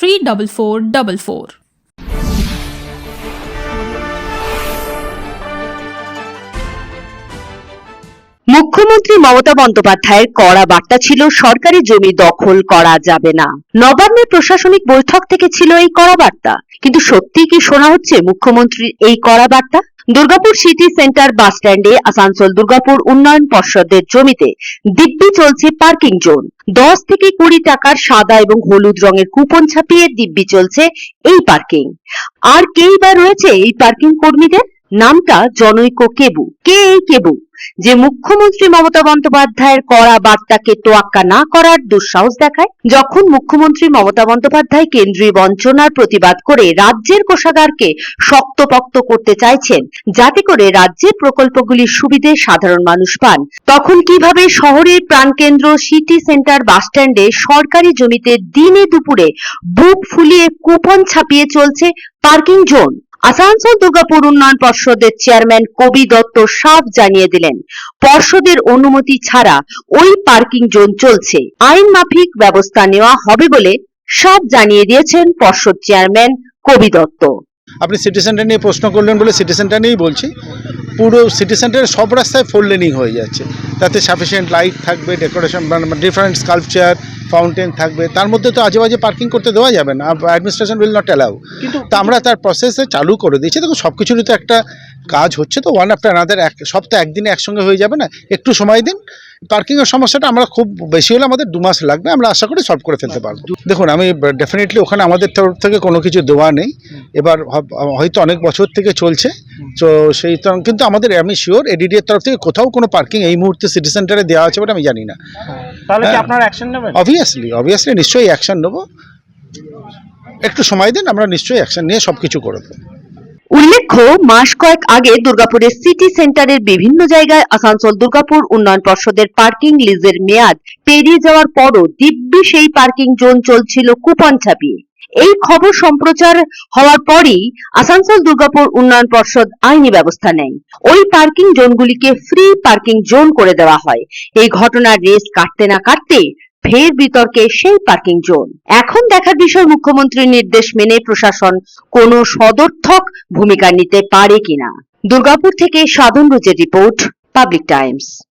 34444. মুখ্যমন্ত্রী মমতা বন্দ্যোপাধ্যায়ের কড়া বার্তা ছিল, সরকারি জমি দখল করা যাবে না। নবান্নের প্রশাসনিক বৈঠক থেকে ছিল এই কড়া বার্তা। কিন্তু সত্যি কি শোনা হচ্ছে মুখ্যমন্ত্রীর এই কড়া বার্তা? দুর্গাপুর সিটি সেন্টার বাস স্ট্যান্ডে আসানসোল দুর্গাপুর উন্নয়ন পর্ষদের জমিতে দিব্যি চলছে পার্কিং জোন। দশ থেকে কুড়ি টাকার সাদা এবং হলুদ রঙের কুপন ছাপিয়ে দিব্যি চলছে এই পার্কিং। আর কেই বা রয়েছে এই পার্কিং কর্মীদের? নামটা জনৈক কেবু। কে এই কেবু? যে মুখ্যমন্ত্রী মমতা বন্দ্যোপাধ্যায়ের কড়া বার্তাকে তোয়াক্কা না করার দুঃসাহস দেখায়? যখন মুখ্যমন্ত্রী মমতা বন্দ্যোপাধ্যায় কেন্দ্রীয় বঞ্চনার প্রতিবাদ করে রাজ্যের কোষাগারকে শক্তপোক্ত করতে চাইছেন, যাতে করে রাজ্যের প্রকল্পগুলির সুবিধে সাধারণ মানুষ পান, তখন কীভাবে শহরের প্রাণকেন্দ্র সিটি সেন্টার বাসস্ট্যান্ডে সরকারি জমিতে দিনে দুপুরে বুক ফুলিয়ে কুপন ছাপিয়ে চলছে পার্কিং জোন? আসানসোল দুর্গাপুর উন্নয়ন পর্ষদের চেয়ারম্যান কবি দত্ত সাফ জানিয়ে দিলেন, পর্ষদের অনুমতি ছাড়া ওই পার্কিং জোন চলছে। আইন মাফিক ব্যবস্থা নেওয়া হবে বলে সাফ জানিয়ে দিয়েছেন পর্ষদ চেয়ারম্যান কবি দত্ত। আপনি সিটি সেন্টার নিয়ে প্রশ্ন করলেন বলে সিটি সেন্টার নিয়েই বলছি। পুরো সিটি সেন্টারের সব রাস্তায় ফোর লেনিং হয়ে যাচ্ছে। তাতে সাফিসিয়েন্ট লাইট থাকবে ডেকোরেশন ডিফারেন্ট স্কাল্পচার ফাউন্টেন থাকবে তার মধ্যে তো আজে বাজে পার্কিং করতে দেওয়া যাবে না অ্যাডমিনিস্ট্রেশন উইল নট অ্যালাউ কিন্তু তা আমরা তার প্রসেসে চালু করে দিয়েছি। দেখুন সব কিছুরই তো একটা কাজ হচ্ছে তো ওয়ান আফটার আনাদার এক সপ্তাহ একদিনে একসঙ্গে হয়ে যাবে না? একটু সময় দিন পার্কিংয়ের সমস্যাটা আমরা খুব বেশি হলে আমাদের দু মাস লাগবে আমরা আশা করি সলভ করে ফেলতে পারব। দেখুন আমি ডেফিনেটলি ওখানে আমাদের তরফ থেকে কোনো কিছু দেওয়া নেই। এবার হয়তো অনেক বছর থেকে চলছে। তো সেই কিন্তু আমাদের আমি শিওর এডিডি এর তরফ থেকে কোথাও কোনো পার্কিং এই মুহূর্তে সিটি সেন্টারে দেওয়া আছে বলে আমি জানি না। তাহলে কি হ্যাঁ। আপনারা অ্যাকশন নেবেন? অবভিয়াসলি অবভিয়াসলি নিশ্চয়ই অ্যাকশন নেব। একটু সময় দিন আমরা নিশ্চয়ই অ্যাকশন নিয়ে সব কিছু করে দেবো। উল্লেখ্য, মাস কয়েক আগে দুর্গাপুরের সিটি সেন্টারের বিভিন্ন জায়গায় আসানসোল দুর্গাপুর উন্নয়ন পর্ষদের পার্কিং লিজের মেয়াদ পেরিয়ে যাওয়ার পরও দিব্যি সেই পার্কিং জোন চলছিল কুপন ছাপিয়ে। এই খবর সম্প্রচার হওয়ার পরই আসানসোল দুর্গাপুর উন্নয়ন পর্ষদ আইনি ব্যবস্থা নেয়। ওই পার্কিং জোনগুলিকে ফ্রি পার্কিং জোন করে দেওয়া হয়। এই ঘটনার রেস কাটতে না কাটতে ফের বিতর্কে সেই পার্কিং জোন। এখন দেখার বিষয়, মুখ্যমন্ত্রীর নির্দেশ মেনে প্রশাসন কোনো সদর্থক ভূমিকা নিতে পারে কিনা? দুর্গাপুর থেকে সাধন রুজের রিপোর্ট পাবলিক টাইমস